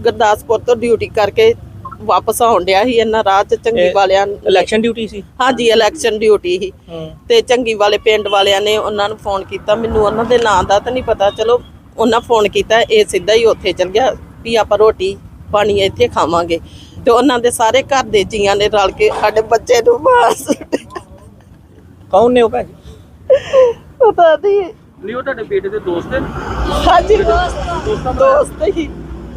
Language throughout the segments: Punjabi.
ਗੁਰਦਾਸਪੁਰ ਤੋਂ ਡਿਊਟੀ ਕਰਕੇ ਵਾਪਸ ਆਉਣ ਡਿਆ ਸੀ ਇਹਨਾਂ ਰਾਹ ਚ ਚੰਗੀ ਵਾਲਿਆਂ ਨੇ- ਇਲੈਕਸ਼ਨ ਡਿਊਟੀ ਸੀ? ਹਾਂਜੀ ਇਲੈਕਸ਼ਨ ਡਿਊਟੀ ਸੀ। ਹੂੰ। ਤੇ ਚੰਗੀ ਵਾਲੇ ਪਿੰਡ ਵਾਲਿਆਂ ਨੇ ਉਹਨਾਂ ਨੂੰ ਫੋਨ ਕੀਤਾ ਮੈਨੂੰ ਉਹਨਾਂ ਦੇ ਨਾਂ ਦਾ ਤਾਂ ਨਹੀਂ ਪਤਾ ਚਲੋ ਉਹਨਾਂ ਫੋਨ ਕੀਤਾ ਇਹ ਸਿੱਧਾ ਹੀ ਉੱਥੇ ਚਲ ਗਿਆ ਵੀ ਆਪਾਂ ਰੋਟੀ ਪਾਣੀ ਇੱਥੇ ਖਾਵਾਂਗੇ। ਤੇ ਉਹਨਾਂ ਦੇ ਸਾਰੇ ਘਰ ਦੇ ਜੀਆਂ ਨੇ ਰਲ ਕੇ ਸਾਡੇ ਬੱਚੇ ਨੂੰ ਮਾਰ ਸੁੱਟਿਆ। ਕੌਣ ਨੇ ਉਹ ਭਾਜੀ ਪਤਾ ਨਹੀਂ। ਨਹੀਂ ਉਹ ਤੁਹਾਡੇ ਬੇਟੇ ਦੇ ਦੋਸਤ ਨੇ? ਹਾਂਜੀ ਦੋਸਤ। ਦੋਸਤ ਹੀ।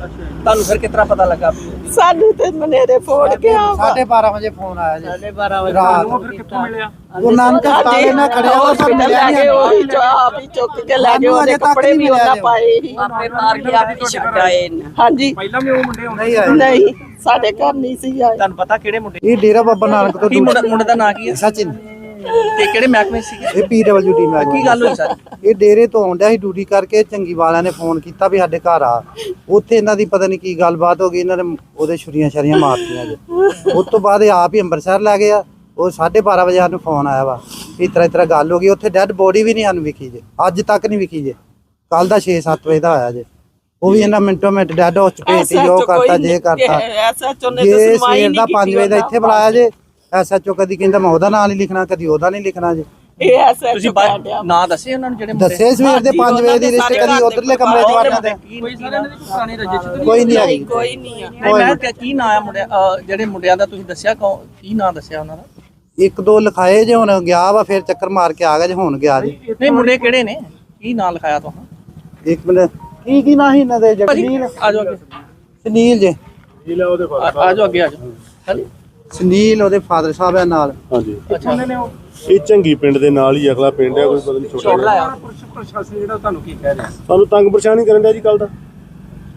ਤੁਹਾਨੂੰ ਫਿਰ ਕਿਤਨਾ ਪਤਾ ਲੱਗਾ? ਸਾਨੂੰ ਤੇ ਮਨੇਰੇ ਫੋਨ ਗਿਆ ਵਾ। ਸਾਢੇ 12 ਵਜੇ ਫੋਨ ਆਇਆ ਜੀ। ਸਾਢੇ 12 ਵਜੇ ਰਾਤ ਉਹ ਫਿਰ ਕਿੱਥੋਂ ਮਿਲਿਆ? ਉਹ ਨਾਨਕ ਹਸਪਤਾਲ ਨਾਲ ਖੜਿਆ ਉਹ ਹਸਪੀਟਲ ਮਿਲਿਆ ਨਹੀਂ ਉਹੀ ਜੋ ਆਪ ਹੀ ਚੁੱਕ ਕੇ ਲੈ ਗਏ ਉਹਦੇ ਕੱਪੜੇ ਵੀ ਉਹਨਾਂ। ਪਾਏ ਸੀ। ਆਪੇ ਮਾਰ ਕੇ ਆਪ ਹੀ ਛੱਡ ਆਏ ਨੇ। ਹਾਂਜੀ। ਪਹਿਲਾਂ ਵੀ ਉਹ ਮੁੰਡੇ ਆਉਂਦੇ ਨਹੀਂ ਆਏ। ਨਹੀਂ ਸਾਡੇ ਘਰ ਨਹੀਂ ਸੀ ਆਏ। ਤੁਹਾਨੂੰ ਪਤਾ ਕਿਹੜੇ ਮੁੰਡੇ? ਇਹ ਡੇਰਾ ਬਾਬਾ ਨਾਨਕ ਤੋਂ ਕੀ ਮੁੰਡਾ ਮੁੰਡੇ ਦਾ ਨਾਂ ਕੀ ਹੈ? ਸਚਿਨ। ਤੇ ਕਿਹੜੇ ਮਹਿਕਮੇ ਸੀ ਇਹ ਪੀਡਬਲਯੂ ਟੀਮ ਹੈ ਕੀ ਗੱਲ ਹੋਈ ਸਰ? ਇਹ ਡੇਰੇ ਤੋਂ ਆਉਂਦਾ ਸੀ ਡਿਊਟੀ ਕਰਕੇ ਚੰਗੀ ਵਾਲਿਆਂ ਨੇ ਫੋਨ ਕੀਤਾ ਵੀ ਸਾਡੇ ਘਰ ਆ। ਉੱਥੇ ਇਹਨਾਂ ਦੀ ਪਤਾ ਨਹੀਂ ਕੀ ਗੱਲਬਾਤ ਹੋ ਗਈ ਇਹਨਾਂ ਨੇ ਉਹਦੇ ਛੁਰੀਆਂ ਛਰੀਆਂ ਮਾਰਤੀਆਂ ਜੀ। ਉਸ ਤੋਂ ਬਾਅਦ ਇਹ ਆਪ ਹੀ ਅੰਮ੍ਰਿਤਸਰ ਲੈ ਗਏ ਆ ਉਹ 12:30 ਵਜੇ ਸਾਨੂੰ ਫੋਨ ਆਇਆ ਵਾ ਵੀ ਤਰ੍ਹਾਂ ਤਰ੍ਹਾਂ ਗੱਲ ਹੋ ਗਈ। ਉੱਥੇ ਡੈੱਡ ਬੋਡੀ ਵੀ ਨਹੀਂ ਸਾਨੂੰ ਵਿਖੀ ਜੇ ਅੱਜ ਤੱਕ ਨਹੀਂ ਵਿਖੀ ਜੇ। ਕੱਲ ਦਾ 6-7 ਵਜੇ ਦਾ ਆਇਆ ਜੇ। ਉਹ ਵੀ ਇਹਨਾਂ ਮਿੰਟੋ ਮਿੰਟ ਡੈੱਡ ਹੋ ਚੁੱਕੇ ਸੀ ਜੋ ਕਰਤਾ ਜੇ ਕਰਤਾ। ਐਸਐਚਓ ਨੇ ਤਾਂ ਜੇ ਸੁਣਵਾਈ ਸਵੇਰ ਨਹੀਂ ਦਾ ਕੀਤੀ 5 ਵਜੇ ਦਾ ਇੱਥੇ ਬੁਲਾਇਆ ਜੇ ਐਸਐਚਓ ਕਦੀ ਕਹਿੰਦਾ ਮੈਂ ਉਹਦਾ ਨਾਂ ਨਹੀਂ ਲਿਖਣਾ ਕਦੀ ਉਹਦਾ ਨਹੀਂ ਲਿਖਣਾ ਜੇ। ਇਹ ਐਸਐਚਓ ਤੁਸੀਂ ਬਾ- ਨਾਂ ਦੱਸੇ ਉਹਨਾਂ ਨੂੰ ਜਿਹੜੇ ਮੁੰਡੇ? ਦੱਸੇ ਸਵੇਰ ਦੇ 5 ਵਜੇ ਦੀ ਲਿਸਟ ਕਦੀ ਉਧਰਲੇ ਕਮਰੇ 'ਚ ਵੜਨਾ ਤੇ। ਕੋਈ ਸਾਰਿਆਂ ਦੇ ਕੋਈ ਪੁਰਾਣੀ ਤਾਂ ਕੋਈ ਨਹੀਂ ਨਹੀਂ ਆਈ ਕੋਈ ਨਹੀਂ ਆ। ਨਹੀਂ ਮੈਂ ਕਿਹਾ ਕੀ ਨਾਂ ਆ ਮੁੰਡਿਆਂ ਅਹ ਜਿਹੜੇ ਮੁੰਡਿਆਂ ਦਾ ਤੁਸੀਂ ਦੱਸਿਆ ਕੌਣ ਕੀ ਨਾਂ ਦੱਸਿਆ ਉਹਨਾਂ ਦਾ? ਇੱਕ ਦੋ ਲਿਖਾਏ ਜੇ ਹੁਣ ਗਿਆ ਵਾ ਫਿਰ ਚੱਕਰ ਮਾਰ ਕੇ ਆ ਗਿਆ ਜੇ ਹੁਣ ਗਿਆ ਜੀ। ਨਹੀਂ ਮੁੰਡੇ ਕਿਹੜੇ ਨੇ? ਕੀ ਨਾਂ ਲਿਖਾਇਆ ਤੁਸੀਂ ਇੱਕ ਮਿੰਟ। ਕੀ ਕੀ ਨਾਂ ਸੀ ਇਹਨਾਂ ਦੇ? ਜਗਨੀਲ ਆ ਜਾਓ ਅੱਗੇ। ਸੁਨੀਲ ਜੇ। ਆ- ਆ ਜਾਓ ਅੱਗੇ ਆ ਜਾਓ। ਹਾਂਜੀ ਸੁਨੀਲ ਉਹਦੇ ਫਾਦਰ ਸਾਹਿਬ ਆ ਨਾਲ। ਹਾਂਜੀ। ਅੱਛਾ ਇਹ ਚੰਗੀ ਪਿੰਡ ਦੇ ਨਾਲ ਹੀ ਅਗਲਾ ਪਿੰਡ ਹੈ ਕੋਈ ਪਤਾ ਨਹੀਂ ਛੋਟਾ ਜਿਹਾ। ਪ੍ਰਸ਼ਾਸਨ ਜਿਹੜਾ ਤੁਹਾਨੂੰ ਕੀ ਕਹਿ ਰਿਹਾ? ਸਾਨੂੰ ਤੰਗ ਪਰੇਸ਼ਾਨੀ ਕਰਨ ਦਾ ਜੀ ਕੱਲ ਦਾ।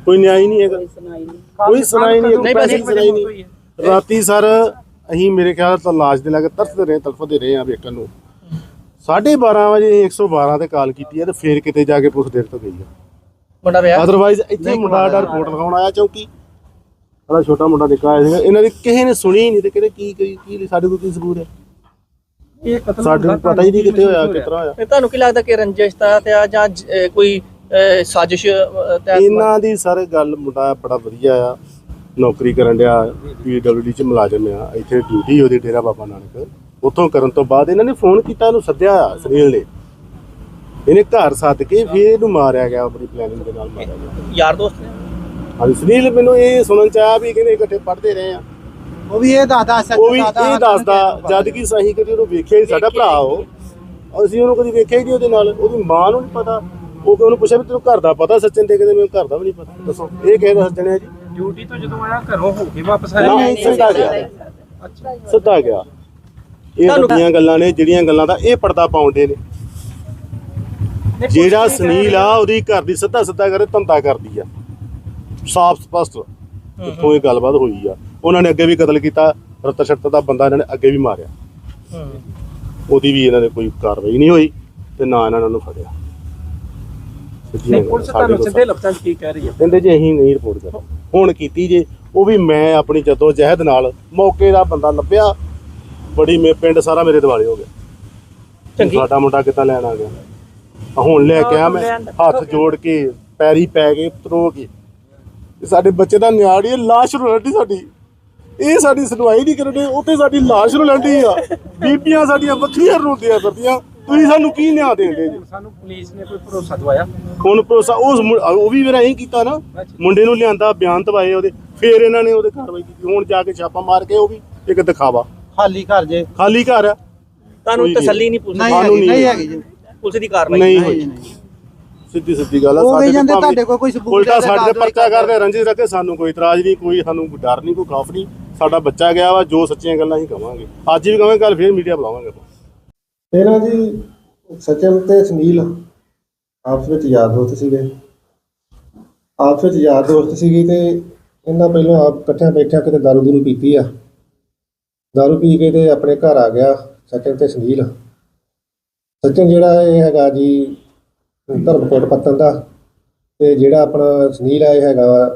ਕੋਈ ਨਿਆਂ ਹੀ ਨਹੀਂ ਹੈਗਾ। ਕੋਈ ਸੁਣਾਈ ਨਹੀਂ ਨਹੀਂ, ਬਸ ਸੁਣਾਈ ਨਹੀਂ। ਰਾਤੀ ਸਰ ਅਸੀਂ ਮੇਰੇ ਖਿਆਲ ਤਾਂ ਲਾਸ਼ ਦੇ ਲੱਗੇ ਤਰਸਦੇ ਰਹੇ ਤੜਫਦੇ ਰਹੇ ਆ ਵੇਖਣ ਨੂੰ। 12:30 ਵਜੇ 112 ਤੇ ਕਾਲ ਕੀਤੀ ਹੈ ਤੇ ਫੇਰ ਕਿਤੇ ਜਾ ਕੇ ਪੁਲਿਸ ਦੇਰ ਤੋਂ ਗਈ ਹੈ। ਮੁੰਡਾ ਵਿਆਹ? ਅਦਰਵਾਈਜ਼ ਇੱਥੇ ਮੁੰਡਾ ਦਾ ਰਿਪੋਰਟ ਲਿਖਾਉਣ ਆਇਆ ਚੌਕੀ। ਸਾਡਾ ਛੋਟਾ ਮੁੰਡਾ ਨਿੱਕਾ ਆਇਆ ਸੀਗਾ। ਇਹਨਾਂ ਦੀ ਕਿਸੇ ਨੇ ਸੁਣੀ ਨਹੀਂ ਤੇ ਕਿਹੜੇ ਕੀ ਕੀ ਕੀ ਸਾਡੇ ਕੋਲ ਕੀ ਸਬੂਤ ਹੈ? ਇਹ ਕਤਲ ਸਾਡੇ ਨੂੰ ਪਤਾ ਹੀ ਨਹੀਂ ਕਿੱਥੇ ਹੋਇਆ ਕਿਤਰਾ ਹੋਇਆ। ਤੇ ਤੁਹਾਨੂੰ ਕੀ ਲੱਗਦਾ ਕਿ ਰੰਜਿਸ਼ ਦਾ ਤੇ ਆ ਜਾਂ ਕੋਈ ਅਹ, ਸਾਜ਼ਿਸ਼ ਅਹ, ਤਹਿਤ ਇਹਨਾਂ ਦੀ ਸਰ ਗੱਲ ਮੁੰਡਾ ਬੜਾ ਵਧੀਆ ਆ ਨੌਕਰੀ ਕਰਨ ਡਿਆ ਪੀਡਬਲਯੂਡੀ ਚ ਮੁਲਾਜ਼ਮ ਆ ਇੱਥੇ ਡਿਊਟੀ ਉਹਦੀ ਡੇਰਾ ਬਾਬਾ ਨਾਨਕ। ਉੱਥੋਂ ਕਰਨ ਤੋਂ ਬਾਅਦ ਇਹਨਾਂ ਨੇ ਫੋਨ ਕੀਤਾ ਇਹਨੂੰ ਸੱਦਿਆ ਆ ਸੁਨੀਲ ਨੇ। ਇਹਨੇ ਘਰ ਸੱਦ ਕੇ ਫਿਰ ਇਹਨੂੰ ਮਾਰਿਆ ਗਿਆ ਆਪਣੀ ਪਲੈਨਿੰਗ ਦੇ ਨਾਲ ਮਾਰਿਆ ਗਿਆ। ਯਾਰ ਦੋਸਤ ਨੇ? ਹਾਂਜੀ ਸੁਨੀਲ ਮੈਨੂੰ ਇਹ ਸੁਣਨ ਚ ਆਇਆ ਵੀ ਕਹਿੰਦੇ ਇਕੱਠੇ ਪੜ੍ਹਦੇ ਰਹੇ ਆ। ਉਹ ਵੀ ਇਹ ਦੱਸਦਾ ਸੱਚ ਉਹ ਵੀ ਇਹ ਦੱਸਦਾ ਜਦ ਕਿ ਸਹੀ ਕਦੀ ਉਹਨੂੰ ਵੇਖਿਆ ਹੀ ਸਾਡਾ ਭਰਾ ਉਹ। ਅਸੀਂ ਉਹਨੂੰ ਕਦੀ ਵੇਖਿਆ ਹੀ ਨਹੀਂ ਉਹਦੇ ਨਾਲ ਉਹਦੀ ਮਾਂ ਨੂੰ ਨਹੀਂ ਪਤਾ। ਉਹ ਕਿ ਉਹਨੂੰ ਪੁੱਛਿਆ ਵੀ ਤੈਨੂੰ ਘਰ ਦਾ ਪਤਾ ਸੱਚਨ ਤੇ ਕਹਿੰਦੇ ਮੈਨੂੰ ਘਰ ਦਾ ਵੀ ਨਹੀਂ ਪਤਾ। ਦੱਸੋ ਇਹ ਕਿਹਦਾ ਸੱਜਣ ਹੈ ਜੀ? ਡਿਊਟੀ ਤੋਂ ਜਦੋਂ ਆਇਆ ਘਰੋਂ ਹੋ ਕੇ ਵਾਪਸ ਆਇਆ? ਨਾ ਸਿੱਧਾ ਗਿਆ। ਸਿੱਧਾ ਗਿਆ। ਇਹ ਵੱਡੀਆਂ ਗੱਲਾਂ ਨੇ ਜਿਹੜੀਆਂ ਗੱਲਾਂ ਦਾ ਇਹ ਪਰਦਾ ਪਾਉਂਦੇ ਨੇ। ਜਿਹੜਾ ਸੁਨੀਲ ਆ ਉਹਦੀ ਘਰ ਦੀ ਸਿੱਧਾ ਸਿੱਧਾ ਕਰੇ ਧੰਦਾ ਕਰਦੀ ਆ। ਸਾਫ਼ ਸਪਸ਼ਟ ਇੱਥੋਂ ਇਹ ਗੱਲਬਾਤ ਹੋਈ ਆ। ਉਹਨਾਂ ਨੇ ਅੱਗੇ ਵੀ ਕਤਲ ਕੀਤਾ ਰਤ ਸ਼ਰਤ ਦਾ ਬੰਦਾ ਇਹਨਾਂ ਨੇ ਅੱਗੇ ਵੀ ਮਾਰਿਆ। ਉਹਦੀ ਵੀ ਇਹਨਾਂ ਨੇ ਕੋਈ ਕਾਰਵਾਈ ਨਹੀਂ ਹੋਈ ਤੇ ਨਾ ਇਹਨਾਂ ਨੇ ਉਹਨੂੰ ਫੜਿਆ। ਸਿੱਧੀਆਂ ਨਹੀਂ ਪੁਲਿਸ ਗੱਲਾਂ, ਸਾਡੇ ਤੁਹਾਨੂੰ ਕੋਲ ਸਿੱਧੇ ਲਫ਼ਜ਼ਾਂ 'ਚ ਕੀ ਕਹਿ ਰਹੀ ਹੈ ਕਹਿੰਦੇ ਜੇ ਅਸੀਂ ਨਹੀਂ ਰਿਪੋਰਟ ਕਰ ਹੁਣ ਕੀਤੀ ਜੇ ਉਹ ਵੀ ਮੈਂ ਆਪਣੀ ਜਦੋ ਜਹਿਦ ਨਾਲ ਮੌਕੇ ਦਾ ਬੰਦਾ ਲੱਭਿਆ ਬੜੀ ਮੇ ਪਿੰਡ ਸਾਰਾ ਮੇਰੇ ਦਿਵਾਲੇ ਹੋ ਗਿਆ। ਚੰਗੀ। ਸਾਡਾ ਮੁੰਡਾ ਕਿੱਦਾਂ ਲੈਣ ਆ ਗਿਆ? ਹੁਣ ਲੈ ਕੇ ਆ ਮੈਂ ਹੱਥ ਜੋੜ ਕੇ ਪੈਰੀ ਪੈ ਕੇ ਉਤਰੋ ਕੇ। ਤੇ ਸਾਡੇ ਬੱਚੇ ਦਾ ਨਿਆੜੀ ਹੈ ਲਾਸ਼ ਰੋਲਦੀ ਸਾਡੀ। ਇਹ ਸਾਡੀ ਸੁਣਵਾਈ ਨਹੀਂ ਕਰਦੇ ਉੱਥੇ ਸਾਡੀ ਲਾਸ਼ ਰੋਲਦੀ ਆ। ਬੀਬੀਆਂ ਸਾਡੀਆਂ ਵੱਖਰੀਆਂ ਰੋਂਦੀਆਂ ਫਿਰਦੀਆਂ। ਤੁਸੀਂ ਸਾਨੂੰ ਕੀ ਨਿਆਂ ਦੇਂਦੇ ਜੀ? ਸਾਨੂੰ ਪੁਲਿਸ ਨੇ ਕੋਈ ਭਰੋਸਾ ਦਵਾਇਆ? ਹੁਣ ਭਰੋਸਾ ਉਸ ਮੁੰ- ਉਹ ਵੀ ਮੇਰਾ ਇਹੀ ਕੀਤਾ ਨਾ। ਮੁੰਡੇ ਨੂੰ ਲਿਆਂਦਾ ਬਿਆਨ ਦਵਾਏ ਉਹਦੇ। ਫਿਰ ਇਹਨਾਂ ਨੇ ਉਹਦੇ ਕਾਰਵਾਈ ਕੀਤੀ ਹੁਣ ਜਾ ਕੇ ਛਾਪਾ ਮਾਰ ਕੇ ਉਹ ਵੀ ਇੱਕ ਦਿਖਾਵਾ। ਖਾਲੀ ਘਰ ਜੇ। ਖਾਲੀ ਘਰ ਆ। ਤੁਹਾਨੂੰ ਕੋਈ ਨਹੀਂ। ਤਸੱਲੀ ਨਹੀਂ। ਪੁਲਿਸ ਨਹੀਂ ਸਾਨੂੰ ਹੈਗੀ ਨਹੀਂ ਨਹੀਂ ਹੈਗੀ ਜੀ। ਪੁਲਿਸ ਦੀ ਕਾਰਵਾਈ ਨਹੀਂ ਹੋਈ। ਸਿੱਧੀ ਸਿੱਧੀ ਗੱਲ ਆ ਉਹ ਜਾਂਦੇ ਤੁਹਾਡੇ ਕੋਲ ਕੋਈ ਸਬੂਤ ਉਲਟਾ ਸਾਡੇ ਤੇ ਪਰਚਾ ਕਰਦੇ ਰੰਜਿਤ ਰੱਖੇ ਸਾਨੂੰ ਕੋਈ ਇਤਰਾਜ਼ ਨਹੀਂ ਕੋਈ ਸਾਨੂੰ ਕੋਈ ਡਰ ਨਹੀਂ ਕੋਈ ਖੌਫ ਨਹੀਂ ਸਾਡਾ ਬੱਚਾ ਗਿਆ ਵਾ ਜੋ ਸੱਚੀਆਂ ਗੱਲਾਂ ਹੀ ਕਵਾਂਗੇ। ਅੱਜ ਵੀ ਕਵਾਂਗੇ ਕੱਲ ਫੇਰ ਮੀਡੀਆ ਬੁਲਾਵਾਂਗੇ ਇਹਨਾਂ ਜੀ ਸਚਿਨ ਤੇ ਸੁਨੀਲ ਆਪਸ ਵਿੱਚ ਯਾਰ ਦੋਸਤ ਸੀਗੇ। ਆਪਸ ਵਿੱਚ ਯਾਰ ਦੋਸਤ ਸੀਗੇ ਤੇ ਇਹਨਾਂ ਪਹਿਲਾਂ ਆਪ ਇਕੱਠਿਆਂ ਬੈਠਿਆਂ ਕਿਤੇ ਦਾਰੂ ਦੂਰੂ ਪੀਤੀ ਆ। ਦਾਰੂ ਪੀ ਕੇ ਤੇ ਆਪਣੇ ਘਰ ਆ ਗਿਆ ਸਚਿਨ ਤੇ ਸੁਨੀਲ। ਸਚਿਨ ਜਿਹੜਾ ਇਹ ਹੈਗਾ ਜੀ ਧਰਮਕੋਟ ਪੱਤਨ ਦਾ ਤੇ ਜਿਹੜਾ ਆਪਣਾ ਸੁਨੀਲ ਆ ਇਹ ਹੈਗਾ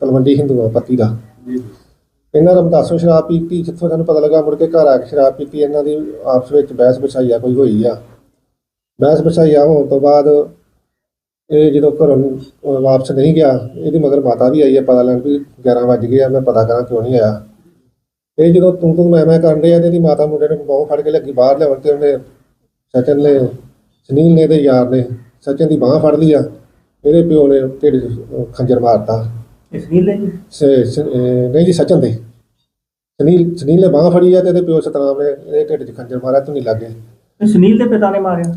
ਤਲਵੰਡੀ ਹਿੰਦੂਆਂ ਪੱਤੀ ਦਾ। ਇਹਨਾਂ ਰਮਦਾਸੋਂ ਸ਼ਰਾਬ ਪੀਤੀ ਜਿੱਥੋਂ ਸਾਨੂੰ ਪਤਾ ਲੱਗਾ ਮੁੜ ਕੇ ਘਰ ਆ ਕੇ ਸ਼ਰਾਬ ਪੀਤੀ ਇਹਨਾਂ ਦੀ ਆਪਸ ਵਿੱਚ ਬਹਿਸ ਬਸਾਈਆ ਕੋਈ ਹੋਈ ਆ। ਬਹਿਸ ਬਸਾਈਆ ਹੋਣ ਤੋਂ ਬਾਅਦ ਇਹ ਜਦੋਂ ਘਰੋਂ ਵਾਪਸ ਨਹੀਂ ਗਿਆ ਇਹਦੀ ਮਗਰ ਮਾਤਾ ਵੀ ਆਈ ਹੈ ਪਤਾ ਲੈਣ ਵੀ 11 ਵੱਜ ਗਏ ਆ ਮੈਂ ਪਤਾ ਕਰਾਂ ਕਿਉਂ ਨਹੀਂ ਆਇਆ। ਇਹ ਜਦੋਂ ਤੂੰ ਤੂੰ ਮੈਂ ਮੈਂ ਕਰਨ ਡਿਆ ਤੇ ਇਹਦੀ ਮਾਤਾ ਮੁੰਡੇ ਨੇ ਬਾਹੋਂ ਫੜ ਕੇ ਲੱਗੀ ਬਾਹਰ ਲਿਆਉਣ ਤੇ ਉਹਨੇ ਸਚਨ ਨੇ ਸੁਨੀਲ ਨੇ ਤੇ ਯਾਰ ਨੇ ਸਚਨ ਦੀ ਬਾਹ ਫੜ ਲਈ ਆ। ਇਹਦੇ ਪਿਓ ਨੇ ਢਿੱਡ 'ਚ, ਖੰਜਰ ਮਾਰਤਾ। ਇਸ ਨੀਲੇ ਜੀ? ਸ- ਸ- ਅਹ ਨਹੀਂ ਜੀ ਸਚਨ ਦੇ। ਸੁਨੀਲ ਸੁਨੀਲ ਨੇ ਬਾਹ ਫੜੀ ਆ ਤੇ ਇਹਦੇ ਪਿਓ ਸਤਨਾਮ ਨੇ ਇਹਦੇ ਢਿੱਡ 'ਚ ਖੰਜਰ ਮਾਰਿਆ ਤੂੰ ਨਹੀਂ ਲੱਗੇ ਸੁਨੀਲ ਦੇ ਪਿਤਾ ਨੇ ਮਾਰਿਆ?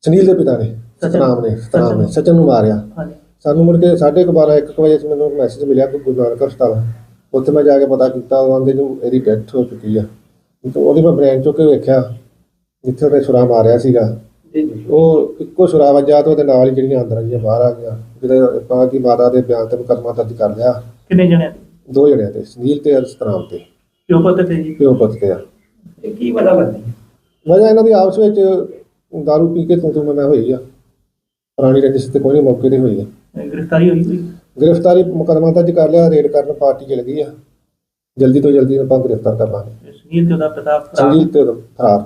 ਸੁਨੀਲ ਦੇ ਪਿਤਾ ਨੇ ਸਤਨਾਮ ਨੇ ਸਤਨਾਮ ਨੇ ਸਚਨ। ਨੂੰ ਮਾਰਿਆ। ਹਾਂਜੀ। ਸਾਨੂੰ ਮੁੜ ਕੇ 12:30 1 ਵਜੇ ਚ ਮੈਨੂੰ ਮੈਸੇਜ ਮਿਲਿਆ ਕਿ ਗੁਰੂ ਨਾਨਕ ਹਸਪਤਾਲ। ਉੱਥੇ ਮੈਂ ਜਾ ਕੇ ਪਤਾ ਕੀਤਾ ਉਹਦੇ ਨੂੰ ਇਹਦੀ ਡੈਥ ਹੋ ਚੁੱਕੀ ਆ। ਤੇ ਉਹਦੀ ਮੈਂ ਬ੍ਰੇਨ ਚੁੱਕ ਕੇ ਵੇਖਿਆ ਜਿੱਥੇ ਉਹਨੇ ਛੁਰਾ ਮਾਰਿਆ ਸੀਗਾ। ਉਹ ਇੱਕੋ ਛੁਰਾ ਵੱਜਾ ਤੇ ਉਹਦੇ ਨਾਲ ਹੀ ਜਿਹੜੀਆਂ ਅੰਦਰ ਆਈਆਂ ਬਾਹਰ ਆ ਗਿਆ ਜਿਹਦੇ ਆਪਾਂ ਦੀ ਮਾਤਾ ਦੇ ਬਿਆਨ ਤੇ ਮੁਕੱਦਮਾ ਦਰਜ ਕਰ ਲਿਆ। ਕਿੰਨੇ ਜਣੇ ਦੋ? ਜਣਿਆਂ ਤੇ ਸੁਨੀਲ ਤੇ ਸਤਨਾਮ ਤੇ। ਪਿਓ ਪੁੱਤ ਤੇ ਜੀ? ਪਿਓ ਪੁੱਤ ਤੇ ਆ। ਇਹ ਕੀ ਵਜ੍ਹਾ ਹੈ? ਵਜ੍ਹਾ ਇਹਨਾਂ ਦੀ ਆਪਸ ਵਿੱਚ ਦਾਰੂ ਪੀ ਕੇ ਤੂੰ ਤੂੰ ਮੈਂ ਹੋਈ ਆ। ਪੁਰਾਣੀ ਰੰਜਿਸ਼ ਤੇ ਕੋਈ ਨਹੀਂ ਮੌਕੇ ਤੇ ਹੋਈ ਆ। ਗ੍ਰਿਫਤਾਰੀ ਹੋਈ ਕੋਈ? ਗ੍ਰਿਫਤਾਰੀ ਮੁਕੱਦਮਾ ਦਰਜ ਕਰ ਲਿਆ ਰੇਡ ਕਰਨ ਪਾਰਟੀ ਚਲ ਗਈ ਆ। ਜਲਦੀ ਤੋਂ ਜਲਦੀ ਆਪਾਂ ਗ੍ਰਿਫਤਾਰ ਕਰ ਲਾਂਗੇ। ਸੁਨੀਲ ਤੇ ਉਹਦਾ ਪਿਤਾ ਸੰਜੀਤ ਤੇ ਫਰਾਰ